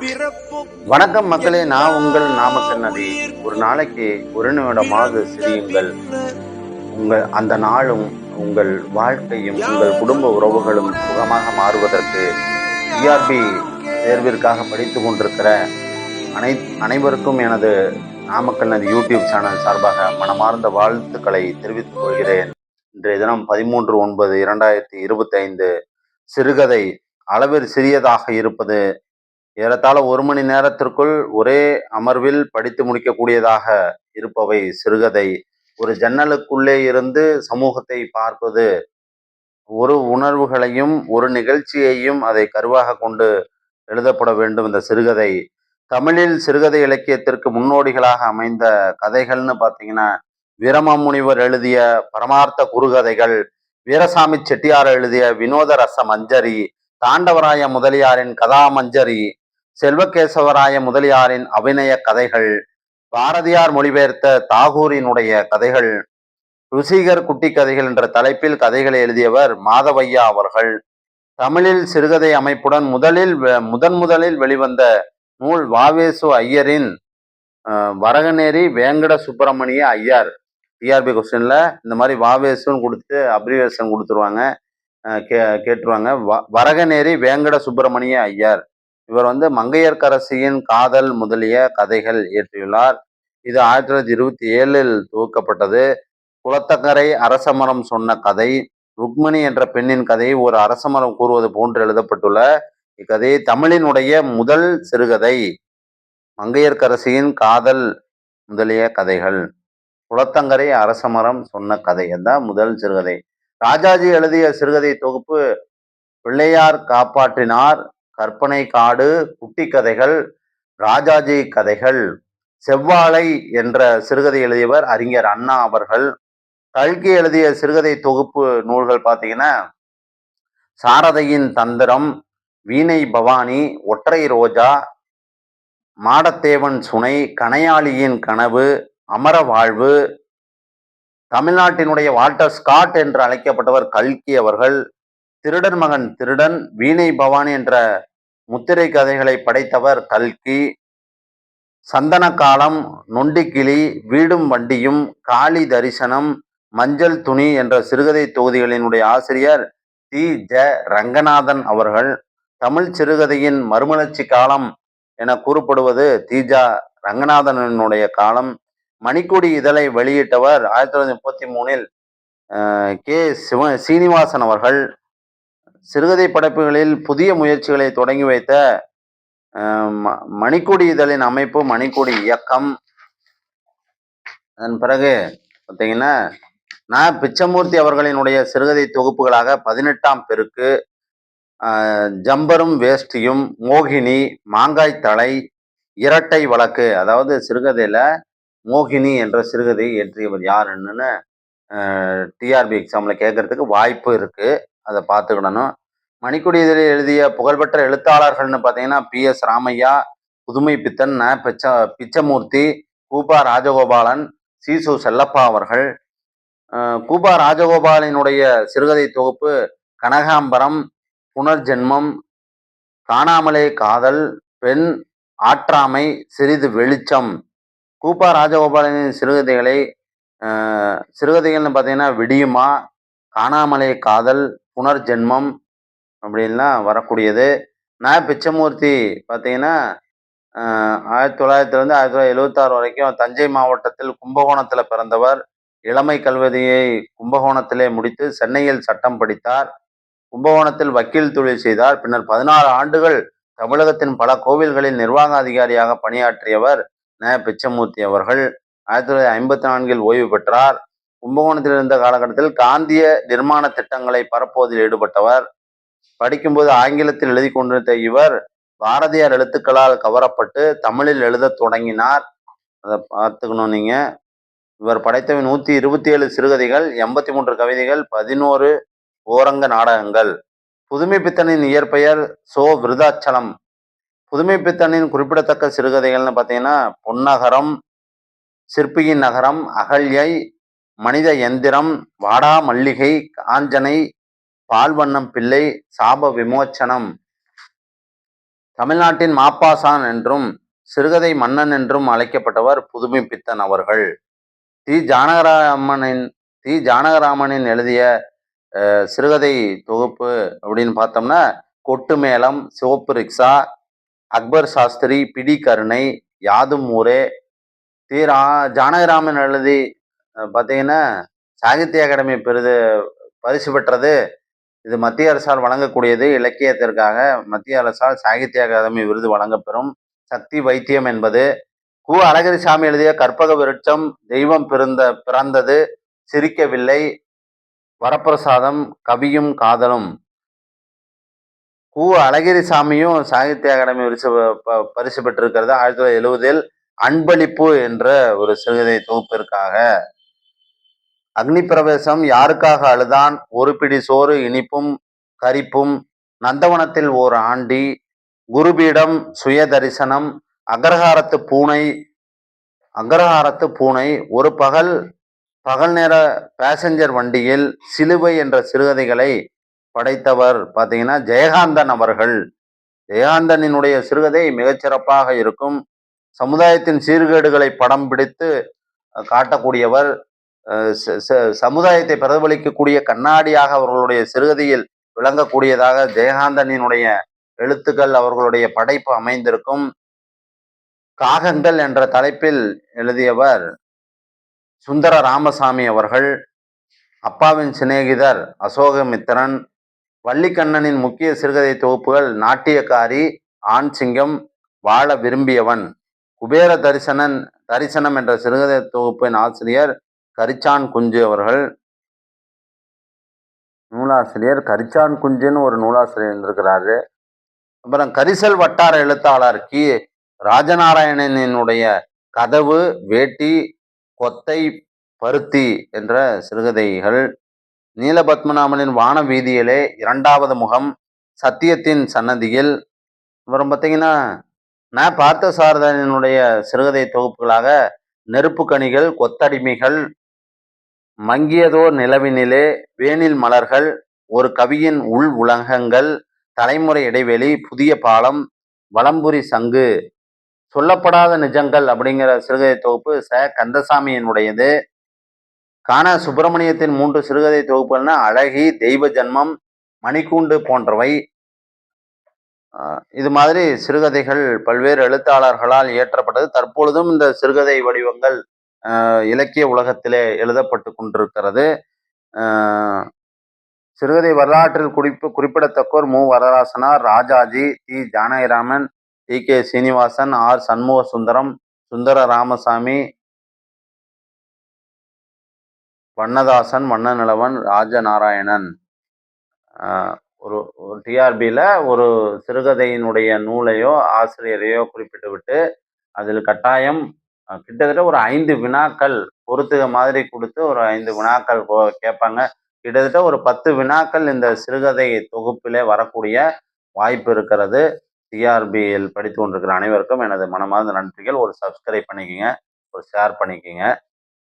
வணக்கம் மக்களே நான் உங்கள் நாமக்கல் நதி ஒரு நாளைக்கு ஒரு நிமிடமாவது சிரியுங்கள். உங்கள் அந்த நாளும் உங்கள் வாழ்க்கையும் உங்கள் குடும்ப உறவுகளும் சுகமாக மாறுவதற்கு டிஆர்பி தேர்விற்காக படித்து கொண்டிருக்கிற அனை அனைவருக்கும் எனது நாமக்கல் நதி யூடியூப் சேனல் சார்பாக மனமார்ந்த வாழ்த்துக்களை தெரிவித்துக் கொள்கிறேன். இன்றைய தினம் பதிமூன்று ஒன்பது இரண்டாயிரத்தி இருபத்தி ஐந்து சிறுகதை அளவில் சிறியதாக இருப்பது ஏறத்தாழ ஒரு மணி நேரத்திற்குள் ஒரே அமர்வில் படித்து முடிக்கக்கூடியதாக இருப்பவை சிறுகதை. ஒரு ஜன்னலுக்குள்ளே இருந்து சமூகத்தை பார்ப்பது ஒரு உணர்வுகளையும் ஒரு நிகழ்ச்சியையும் அதை கருவாக கொண்டு எழுதப்பட வேண்டும் இந்த சிறுகதை. தமிழில் சிறுகதை இலக்கியத்திற்கு முன்னோடிகளாக அமைந்த கதைகள்னு பார்த்தீங்கன்னா வீரமாமுனிவர் எழுதிய பரமார்த்த குறுகதைகள் வீரசாமி செட்டியார் எழுதிய வினோத ரச மஞ்சரி தாண்டவராய முதலியாரின் கதாமஞ்சரி செல்வகேசவராய முதலியாரின் அபிநய கதைகள் பாரதியார் மொழிபெயர்த்த தாகூரினுடைய கதைகள் ருசிகர் குட்டி கதைகள் என்ற தலைப்பில் கதைகளை எழுதியவர் மாதவையா அவர்கள். தமிழில் சிறுகதை அமைப்புடன் முதலில் முதன் முதலில் வெளிவந்த நூல் வாவேசு ஐயரின் வரகநேரி வேங்கட சுப்பிரமணிய ஐயர். டிஆர்பி கொஸ்டின்ல இந்த மாதிரி வாவேசுன்னு கொடுத்து அப்ரிவேஷன் கொடுத்துருவாங்க. கே கேட்டுருவாங்க. வ வரகநேரி வேங்கட சுப்பிரமணிய ஐயர். இவர் வந்து மங்கையர்க்கரசியின் காதல் முதலிய கதைகள் இயற்றியுள்ளார். இது ஆயிரத்தி தொள்ளாயிரத்தி இருபத்தி ஏழில் துவக்கப்பட்டது. குளத்தக்கரை அரசமரம் சொன்ன கதை ருக்மணி என்ற பெண்ணின் கதையை ஒரு அரசமரம் கூறுவது போன்று எழுதப்பட்டுள்ள இக்கதை தமிழினுடைய முதல் சிறுகதை மங்கையர்க்கரசியின் காதல் முதலிய கதைகள். குளத்தங்கரை அரசமரம் சொன்ன கதை தான் முதல் சிறுகதை. ராஜாஜி எழுதிய சிறுகதை தொகுப்பு பிள்ளையார் காப்பாற்றினார் கற்பனை காடு குட்டி கதைகள் ராஜாஜி கதைகள் செவ்வாழை என்ற சிறுகதை எழுதியவர் அறிஞர் அண்ணா அவர்கள். கல்கி எழுதிய சிறுகதை தொகுப்பு நூல்கள் பார்த்தீங்கன்னா சாரதையின் தந்திரம் வீணை பவானி ஒற்றை ரோஜா மாடத்தேவன் சுனை கனையாளியின் கனவு அமர வாழ்வு தமிழ்நாட்டினுடைய வால்டர் ஸ்காட் என்று அழைக்கப்பட்டவர் கல்கி அவர்கள் திருடன் மகன் திருடன் வீணை பவானி என்ற முத்திரை கதைகளை படைத்தவர் கல்கி. சந்தன காலம் நொண்டிக்கிளி வீடும் வண்டியும் காளி தரிசனம் மஞ்சள் துணி என்ற சிறுகதை தொகுதிகளினுடைய ஆசிரியர் தி ஜ. ரங்கநாதன் அவர்கள். தமிழ் சிறுகதையின் மறுமலர்ச்சி காலம் என கூறப்படுவது தீஜா ரங்கநாதனுடைய காலம். மணிக்கொடி இதழை வெளியிட்டவர் ஆயிரத்தி தொள்ளாயிரத்தி முப்பத்தி மூணில் கே. சிவ சீனிவாசன் அவர்கள். சிறுகதை படைப்புகளில் புதிய முயற்சிகளை தொடங்கி வைத்த மணிக்கொடி இதழின் அமைப்பு மணிக்கொடி இயக்கம். அதன் பிறகு பார்த்தீங்கன்னா நான் பிச்சமூர்த்தி அவர்களினுடைய சிறுகதை தொகுப்புகளாக பதினெட்டாம் பெருக்கு ஜம்பரும் வேஷ்டியும் மோகினி மாங்காய் தலை இரட்டை வழக்கு அதாவது சிறுகதையில் மோகினி என்ற சிறுகதையை இயற்றியவர் யாருன்னு டிஆர்பி எக்ஸாமில் கேட்கறதுக்கு வாய்ப்பு இருக்குது அதை பார்த்துக்கிடணும் மணிக்குடி இதில் எழுதிய புகழ்பெற்ற எழுத்தாளர்கள்னு பார்த்தீங்கன்னா பி. எஸ். ராமையா புதுமை பித்தன் ந. பிச்ச பிச்சமூர்த்தி கூபா ராஜகோபாலன் சீசு செல்லப்பா அவர்கள். கூபா ராஜகோபாலினுடைய சிறுகதை தொகுப்பு கனகாம்பரம் புனர்ஜென்மம் காணாமலே காதல் பெண் ஆற்றாமை சிறிது வெளிச்சம். கூப்பா ராஜகோபாலனின் சிறுகதைகளை சிறுகதைகள்னு பார்த்தீங்கன்னா விடியுமா காணாமலே காதல் புனர்ஜென்மம் அப்படின்லாம் வரக்கூடியது. நான் பிச்சமூர்த்தி பார்த்தீங்கன்னா ஆயிரத்தி தொள்ளாயிரத்துலேருந்து ஆயிரத்தி தொள்ளாயிரத்தி எழுபத்தாறு வரைக்கும் தஞ்சை மாவட்டத்தில் கும்பகோணத்தில் பிறந்தவர். இளமை கல்வதியை கும்பகோணத்திலே முடித்து சென்னையில் சட்டம் படித்தார். கும்பகோணத்தில் வக்கீல் தொழில் செய்தார். பின்னர் பதினாறு ஆண்டுகள் தமிழகத்தின் பல கோவில்களில் நிர்வாக அதிகாரியாக பணியாற்றியவர் ந பிச்சமூர்த்தி அவர்கள். ஆயிரத்தி தொள்ளாயிரத்தி ஐம்பத்தி நான்கில் ஓய்வு பெற்றார். கும்பகோணத்தில் இருந்த காலகட்டத்தில் காந்திய நிர்மாண திட்டங்களை பரப்புவதில் ஈடுபட்டவர். படிக்கும்போது ஆங்கிலத்தில் எழுதி கொண்டிருந்த இவர் பாரதியார் எழுத்துக்களால் கவரப்பட்டு தமிழில் எழுத தொடங்கினார். அதை பார்த்துக்கணும் நீங்க. இவர் படைத்தவை நூத்தி இருபத்தி ஏழு சிறுகதைகள் எண்பத்தி மூன்று கவிதைகள் பதினோரு ஓரங்க நாடகங்கள். புதுமை பித்தனின் இயற்பெயர் சோ விருதாச்சலம். புதுமை பித்தனின் குறிப்பிடத்தக்க சிறுகதைகள்னு பார்த்தீங்கன்னா பொன்னகரம் சிற்பியின் நகரம் அகல்யை மனித எந்திரம் வாடா மல்லிகை காஞ்சனை பால்வண்ணம் பிள்ளை சாப விமோச்சனம். தமிழ்நாட்டின் மாப்பாசான் என்றும் சிறுகதை மன்னன் என்றும் அழைக்கப்பட்டவர் புதுமை பித்தன் அவர்கள். தி. ஜானகராமனின் தி. ஜானகராமனின் எழுதிய அஹ், சிறுகதை தொகுப்பு அப்படின்னு பார்த்தோம்னா கொட்டு மேளம் சிவப்பு ரிக்ஷா அக்பர் சாஸ்திரி பிடி கருணை யாதும் ஊரே தி. ரா ஜானகராமன் எழுதி பார்த்தீங்கன்னா சாகித்ய அகாடமி பெரிது பரிசு பெற்றது இது மத்திய அரசால் வழங்கக்கூடியது. இலக்கியத்திற்காக மத்திய அரசால் சாகித்ய அகாதமி விருது வழங்கப்பெறும். சக்தி வைத்தியம் என்பது கு. அழகிரிசாமி எழுதிய கற்பக விருட்சம் தெய்வம் பிறந்த பிறந்தது சிரிக்கவில்லை வரப்பிரசாதம் கவியும் காதலும். கு. அழகிரிசாமியும் சாகித்ய அகாடமி பரிசு பரிசு பெற்றிருக்கிறது. ஆயிரத்தி தொள்ளாயிரத்தி எழுவதில் அன்பளிப்பு என்ற ஒரு சிறுகதை தொகுப்பிற்காக. அக்னி பிரவேசம் யாருக்காக அழுதான்? ஒரு பிடி சோறு இனிப்பும் கரிப்பும். நந்தவனத்தில் ஓர் ஆண்டி குருபீடம் சுய தரிசனம் அக்ரஹாரத்து பூனை அக்ரஹாரத்து பூனை. ஒரு பகல் பகல் நேர பேசஞ்சர் வண்டியில் சிலுவை என்ற சிறுகதைகளை படைத்தவர் பார்த்தீங்கன்னா ஜெயகாந்தன் அவர்கள். ஜெயகாந்தனினுடைய சிறுகதை மிகச்சிறப்பாக இருக்கும். சமுதாயத்தின் சீர்கேடுகளை படம் பிடித்து காட்டக்கூடியவர். சமுதாயத்தை பிரதிபலிக்கக்கூடிய கண்ணாடியாக அவர்களுடைய சிறுகதையில் விளங்கக்கூடியதாக ஜெயகாந்தனினுடைய எழுத்துக்கள் அவர்களுடைய படைப்பு அமைந்திருக்கும். காகங்கள் என்ற தலைப்பில் எழுதியவர் சுந்தர ராமசாமி அவர்கள் அப்பாவின் சிநேகிதர் அசோகமித்திரன் வள்ளிக்கண்ணனின் முக்கிய சிறுகதை தொகுப்புகள் நாட்டியக்காரி ஆண் சிங்கம் வாழ விரும்பியவன் குபேர தரிசனன் தரிசனம் என்ற சிறுகதை தொகுப்பின் ஆசிரியர் கரிச்சான் குஞ்சு அவர்கள் நூலாசிரியர். கரிச்சான் குஞ்சுன்னு ஒரு நூலாசிரியர் இருந்திருக்கிறாரு. அப்புறம் கரிசல் வட்டார எழுத்தாளர் கி. ராஜநாராயணனினுடைய கதவு வேட்டி கொத்தை பருத்தி என்ற சிறுகதைகள். நீலபத்மநாபனின் வான வீதியிலே இரண்டாவது முகம் சத்தியத்தின் சன்னதியில். அப்புறம் பார்த்தீங்கன்னா ந. பார்த்த சாரதனுடைய சிறுகதை தொகுப்புகளாக நெருப்பு கொத்தடிமைகள் மங்கியதோர் நிலவினிலே வேனில் மலர்கள் ஒரு கவியின் உள் உலகங்கள் தலைமுறை இடைவெளி புதிய பாலம் வலம்புரி சங்கு. சொல்லப்படாத நிஜங்கள் அப்படிங்கிற சிறுகதை தொகுப்பு ச. கந்தசாமியினுடையது. காண சுப்பிரமணியத்தின் மூன்று சிறுகதை தொகுப்புகள்னா அழகி தெய்வ ஜன்மம் மணிக்கூண்டு போன்றவை. ஆஹ் இது மாதிரி சிறுகதைகள் பல்வேறு எழுத்தாளர்களால் இயற்றப்பட்டது. தற்பொழுதும் இந்த சிறுகதை வடிவங்கள் இலக்கிய உலகத்திலே எழுதப்பட்டு கொண்டிருக்கிறது. சிறுகதை வரலாற்றில் குறிப்பு குறிப்பிடத்தக்கோர் Mu. Varadarasanar Rajaji D. Janakiraman D. K. Srinivasan R. Shanmuga Sundaram Sundara Ramasamy Vannadasan Vannanilavan Rajanarayanan. ஒரு டிஆர்பியில் ஒரு சிறுகதையினுடைய நூலையோ ஆசிரியரையோ குறிப்பிட்டு விட்டு அதில் கட்டாயம் கிட்டத்தட்ட ஒரு ஐந்து வினாக்கள் பொறுத்துக மாதிரி கொடுத்து ஒரு ஐந்து வினாக்கள் போ- கேட்பாங்க. கிட்டத்தட்ட ஒரு பத்து வினாக்கள் இந்த சிறுகதை தொகுப்பிலே வரக்கூடிய வாய்ப்பு இருக்கிறது. டிஆர்பியில் படித்து கொண்டிருக்கிற அனைவருக்கும் எனது மனமார்ந்த நன்றிகள். ஒரு சப்ஸ்கிரைப் பண்ணிக்கோங்க ஒரு ஷேர் பண்ணிக்கோங்க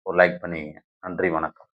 ஒரு லைக் பண்ணிக்கோங்க. நன்றி வணக்கம்.